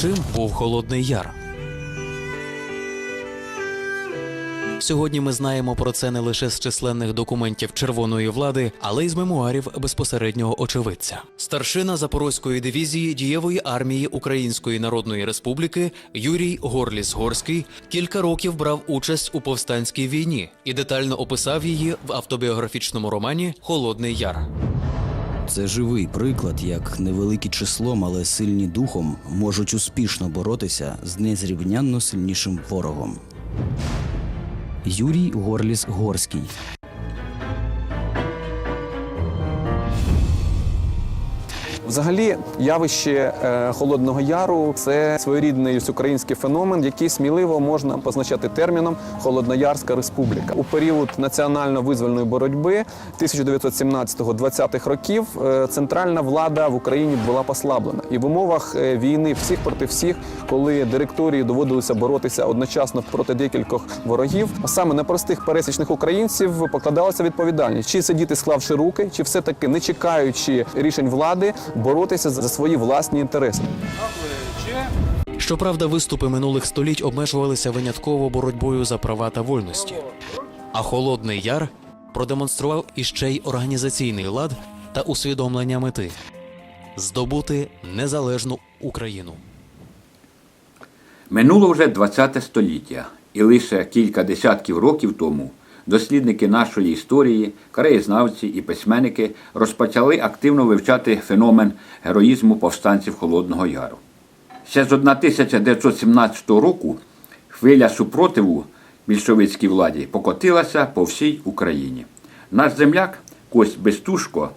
Чим був Холодний Яр? Сьогодні ми знаємо про це не лише з численних документів червоної влади, але й з мемуарів безпосереднього очевидця. Старшина Запорозької дивізії дієвої армії Української Народної Республіки Юрій Горліс Горський кілька років брав участь у повстанській війні і детально описав її в автобіографічному романі Холодний Яр. Це живий приклад, як невеликі числом, але сильні духом можуть успішно боротися з незрівнянно сильнішим ворогом. Юрій Горліс Горський Взагалі, явище е, Холодного Яру це своєрідний український феномен, який сміливо можна позначати терміном Холодноярська республіка. У період національно-визвольної боротьби 1917-20-х років е, центральна влада в Україні була послаблена, і в умовах е, війни всіх проти всіх, коли директорії доводилося боротися одночасно проти декількох ворогів, а саме на простих пересічних українців покладалася відповідальність, чи сидіти склавши руки, чи все таки не чекаючи рішень влади, боротися за свої власні інтереси. Щоправда, виступи минулих століть обмежувалися винятково боротьбою за права та вольності. А Холодний Яр продемонстрував іще й організаційний лад та усвідомлення мети здобути незалежну Україну. Минуло вже ХХ століття, і лише кілька десятків років тому дослідники нашої історії, краєзнавці і письменники розпочали активно вивчати феномен героїзму повстанців Холодного Яру. Ще з 1917 року хвиля супротиву більшовицькій владі покотилася по всій Україні. Наш земляк Кость Бестушко,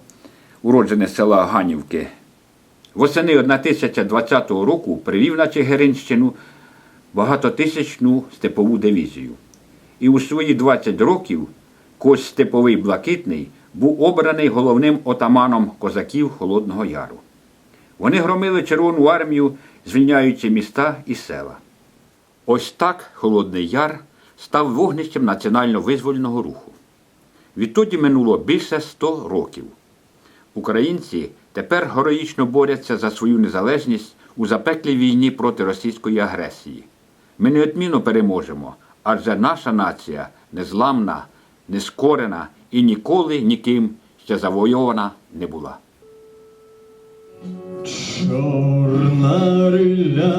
уроджений села Ганівки, Восени 1020 року привів на Чигиринщину багатотисячну степову дивізію. І у свої 20 років Кость Степовий Блакитний був обраний головним отаманом козаків Холодного Яру. Вони громили Червону армію, звільняючи міста і села. Ось так Холодний Яр став вогнищем національно-визвольного руху. Відтоді минуло більше 100 років. Українці тепер героїчно борються за свою незалежність у запеклій війні проти російської агресії. Ми неодмінно переможемо, адже наша нація незламна, нескорена і ніколи ніким ще завойована не була. Чорна риля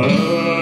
Oh.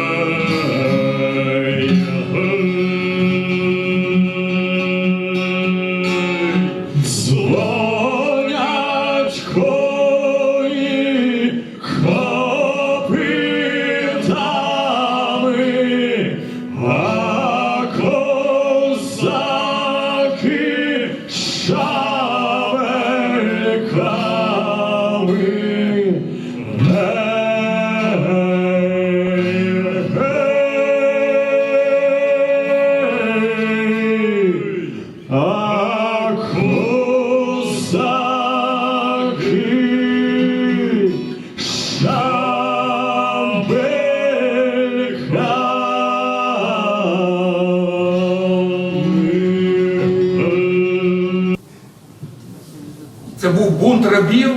Це був бунт рабів,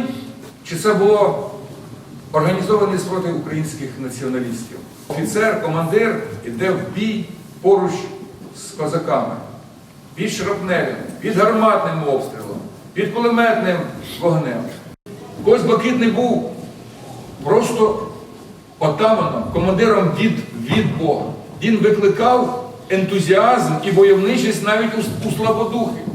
чи це було організований спротив українських націоналістів? Офіцер, командир іде в бій поруч з козаками, під шрапнелем, під гарматним обстрілом, під кулеметним вогнем. Ось Блакитний був просто отаманом, командиром від, від Бога. Він викликав ентузіазм і войовничість навіть у, у слабодухів.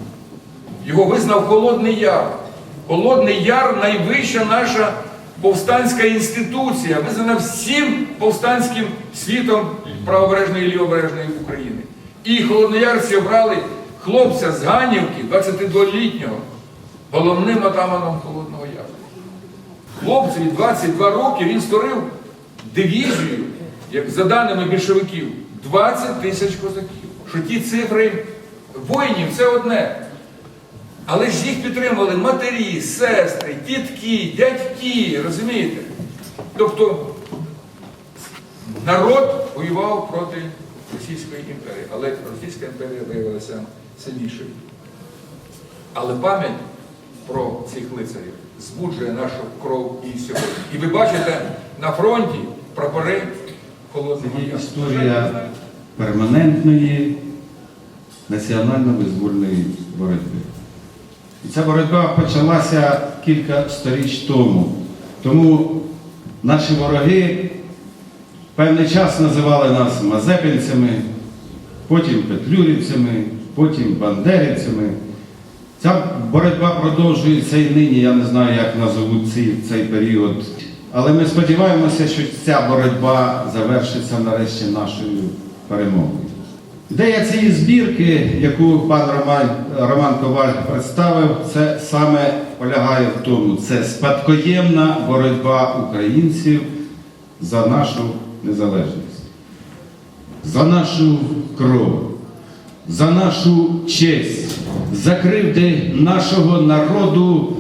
Його визнав Холодний Яр. Холодний Яр найвища наша повстанська інституція, визнана всім повстанським світом правобережної і лівобережної України. І холодноярці обрали хлопця з Ганівки, 22-літнього, головним атаманом Холодного Яру. Хлопцеві 22 роки він створив дивізію, як за даними більшовиків, 20 тисяч козаків. Що ті цифри воїнів це одне. Але ж їх підтримували матері, сестри, тітки, дядьки, розумієте? Тобто народ воював проти Російської імперії, але Російська імперія виявилася сильнішою. Але пам'ять про цих лицарів збуджує нашу кров і сьогодні. І ви бачите на фронті прапори Холодного Яру. Історія перманентної національно-визвольної боротьби. І ця боротьба почалася кілька сторіч тому. Тому наші вороги певний час називали нас мазепинцями, потім петлюрівцями, потім бандерівцями. Ця боротьба продовжується і нині, я не знаю, як назовуть цей, цей період. Але ми сподіваємося, що ця боротьба завершиться нарешті нашою перемогою. Ідея цієї збірки, яку пан Роман, Роман Коваль представив, це саме полягає в тому, це спадкоємна боротьба українців за нашу незалежність, за нашу кров, за нашу честь, за кривди нашого народу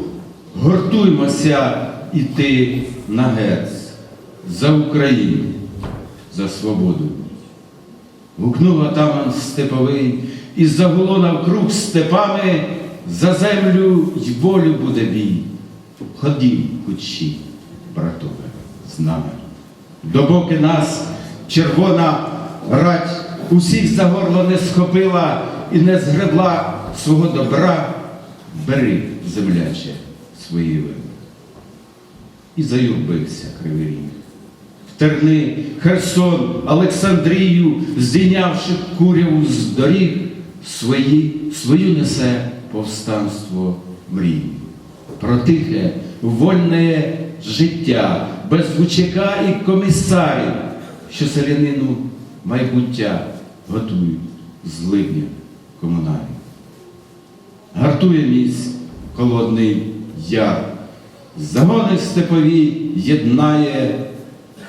гуртуймося іти на герц за Україну, за свободу. Гукнув атаман степовий, і загуло навкруг степами за землю й волю буде бій. Ходім, кучі, братове, з нами. Допоки нас червона рать усіх за горло не схопила і не згребла свого добра, бери, земляче, свої вини. І заюрбився кривий ріг. Терни, Херсон, Олександрію, здійнявши куряву з доріг, свої, свою несе повстанство мрій. Про тихе, вольне життя, без гучака і комісарів, що селянину майбуття готують з ливня комунарів. Гартує місь холодний яр, загони степові єднає,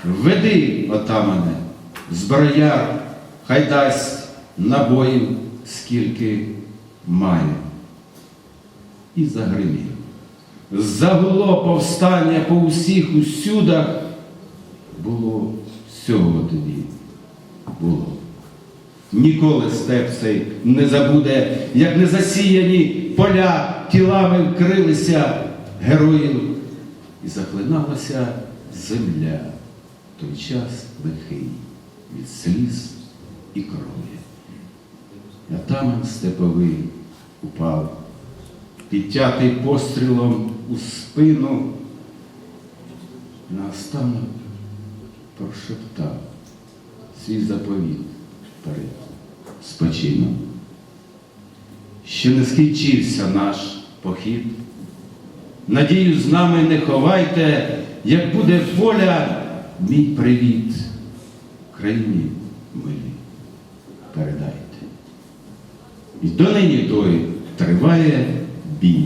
веди, отамане, зброяр, хай дасть набоїв, скільки має. І загримів. Загуло повстання по усіх усюдах. Було всього тоді. Було. Ніколи степ цей не забуде, як незасіяні поля тілами вкрилися героїв, і захлиналася земля той час лихий від сліз і крові. Атаман степовий упав, підтятий пострілом у спину, наостанок прошептав свій заповіт перед спочином. Ще не скінчився наш похід. Надію з нами не ховайте, як буде воля, мій привіт країні милі передайте. І донині той триває бій.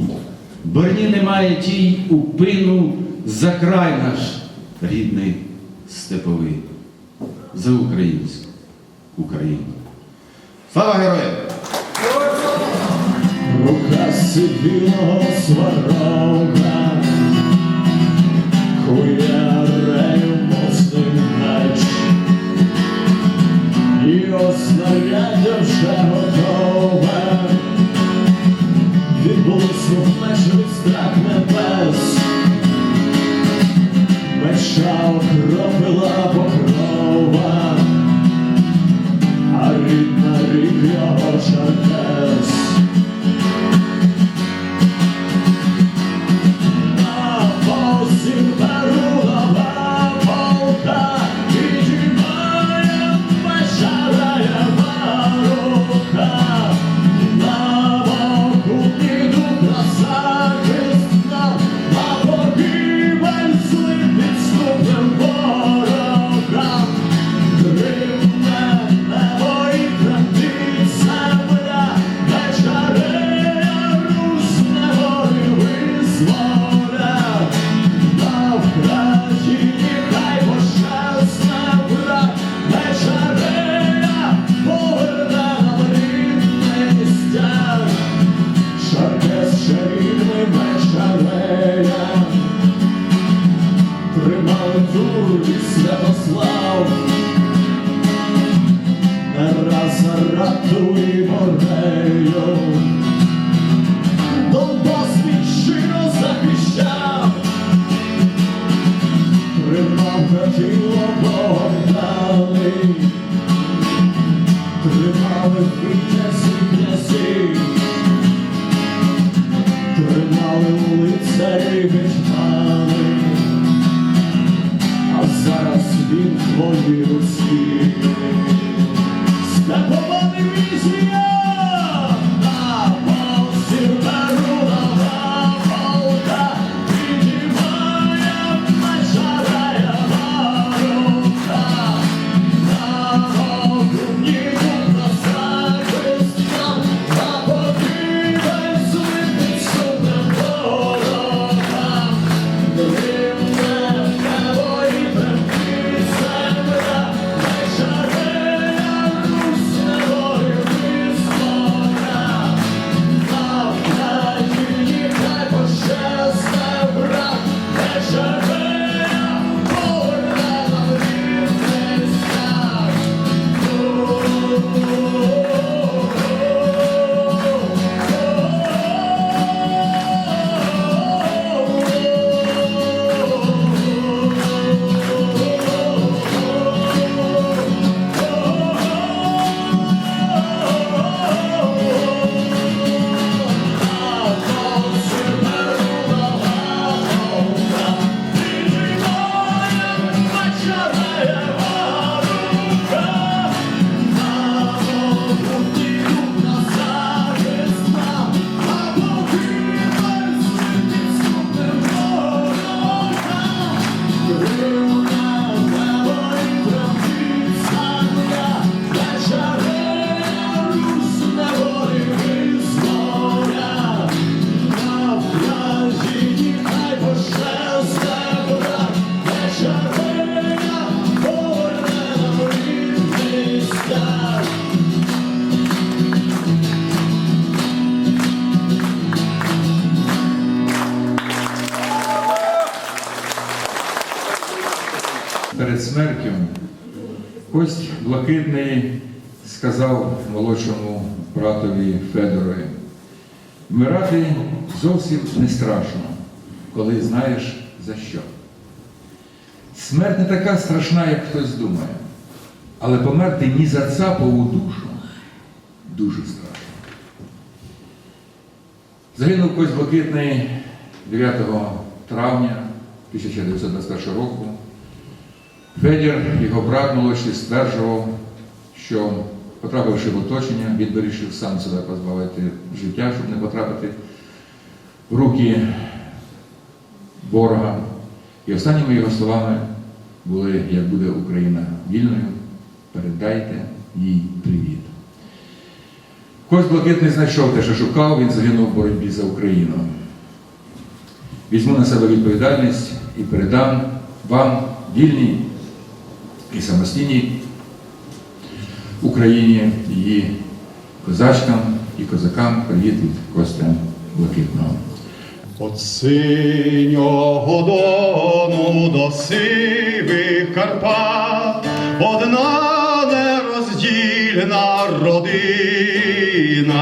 Борні немає тій упину за край наш рідний степовий, за українську Україну. Слава героям! Рука сивілого сварога, Блакитний сказав молодшому братові Федорові, вмирати зовсім не страшно, коли знаєш за що. Смерть не така страшна, як хтось думає, але померти ні за цапову душу дуже страшно. Загинув Кость Блакитний 9 травня 1921 року. Федір, його брат молодший, стверджував, що, потрапивши в оточення, він вирішив сам себе позбавити життя, щоб не потрапити в руки ворога. І останніми його словами були, як буде Україна вільною, передайте їй привіт. Кость Блакитний знайшов те, що шукав, він загинув в боротьбі за Україну. Візьму на себе відповідальність і передам вам, вільній і самостійній Україні, її козачкам і козакам привіт від Костя Блакитного. От синього дону до сивих Карпат одна нероздільна родина,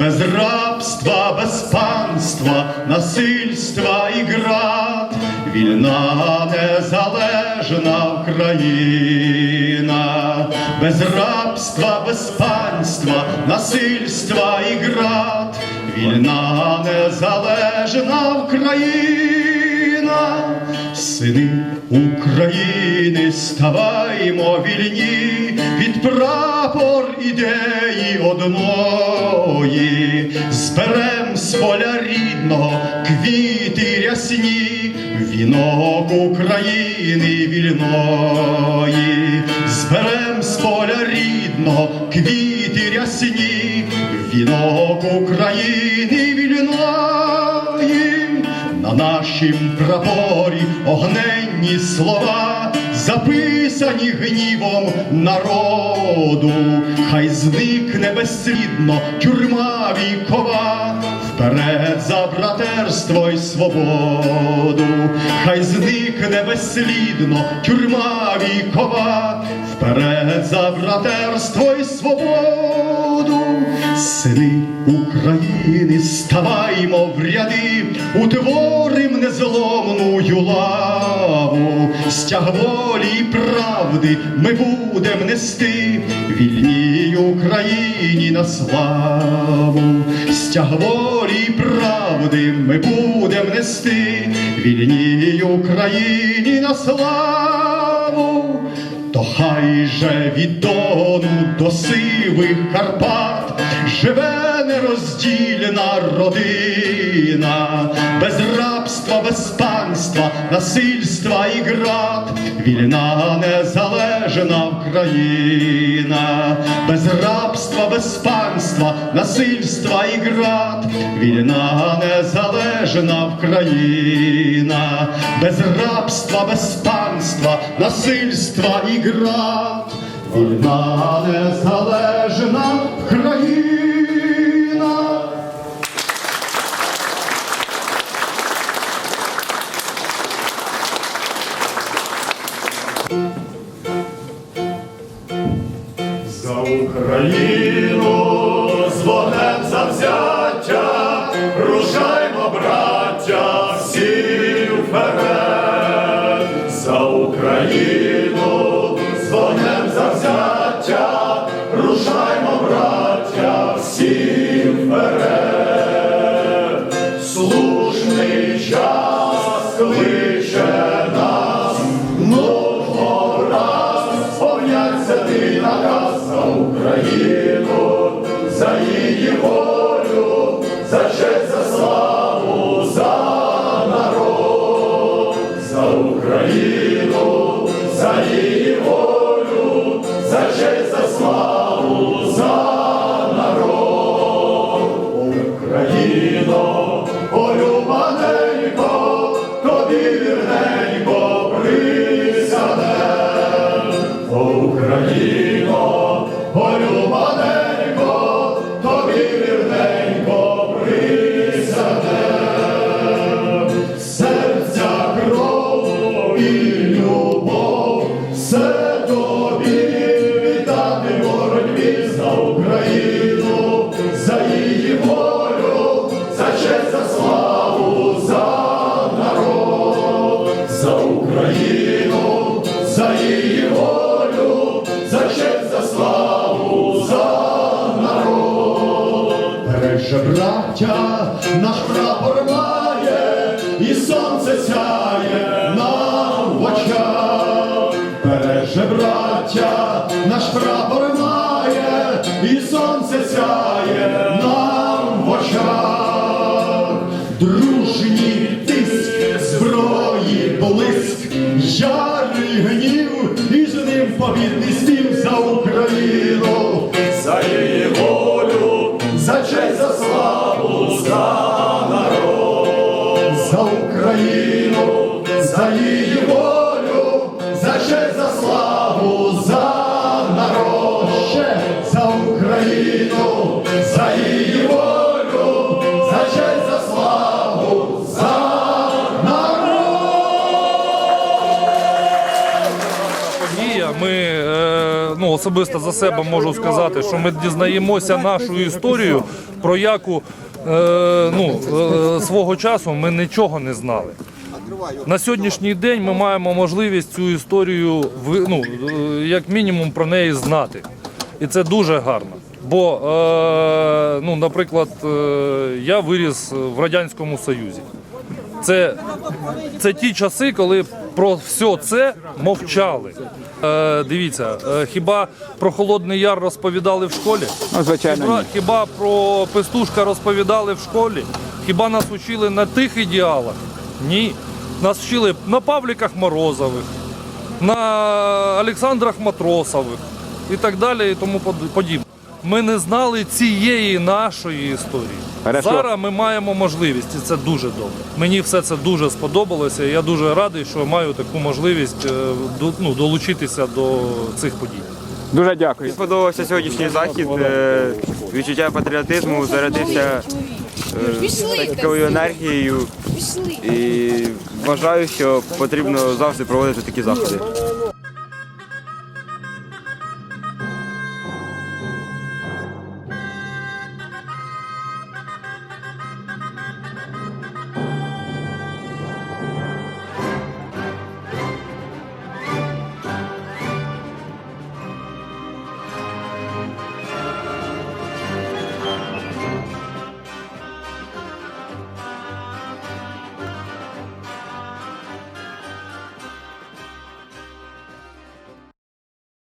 без рабства, без панства, насильства і град, вільна незалежна Україна, без рабства, без панства, насильства і град, вільна незалежна Україна, сини України, ставаймо вільні від прапор ідеї одної, зберем з поля рідного квіти рясні, вінок України вільної, зберем з поля рідного квіти рясні, вінок України вільної, на нашім прапорі огненні слова, записані гнівом народу, хай зникне безслідно тюрма вікова, вперед за братерство й свободу, хай зникне безслідно тюрма вікова, вперед за братерство й свободу, сини України, ставаймо в ряди, утворим незломну лаву, стяг волі й правди ми будем нести вільній Україні на славу, стяг волі й правди ми будем нести вільній Україні на славу. То хай же від Дону до сивих Карпат живе нероздільна родина, без рабства, без панства, насильства і град, вільна незалежна Україна, без рабства, без панства, насильства і град, вільна незалежна Україна, без рабства, без панства, насильства і град, вільна незалежна країна. Береже браття, наш прапор має, і сонце сяє нам в очах. Дружній тиск зброї блиск, ярий гнів, і з ним побідний стів за Україну, за її особисто за себе можу сказати, що ми дізнаємося нашу історію, про яку е, ну, е, свого часу ми нічого не знали. На сьогоднішній день ми маємо можливість цю історію ну, е, як мінімум про неї знати. І це дуже гарно. Бо, е, ну, наприклад, е, я виріс в Радянському Союзі. Це, це ті часи, коли про все це мовчали. Е, дивіться, е, хіба про Холодний Яр розповідали в школі? Ну, звичайно, Хіба, хіба про Пестушка розповідали в школі? Хіба нас учили на тих ідеалах? Ні. Нас вчили на Павліках Морозових, на Олександрах Матросових і так далі, і тому подібне. Ми не знали цієї нашої історії. Хорошо. Зараз ми маємо можливість, і це дуже добре. Мені все це дуже сподобалося. і Я дуже радий, що маю таку можливість е, ну, долучитися до цих подій. Дуже дякую. Сподобався сьогоднішній захід. е, Відчуття патріотизму зарядився е, такою енергією і вважаю, що потрібно завжди проводити такі заходи.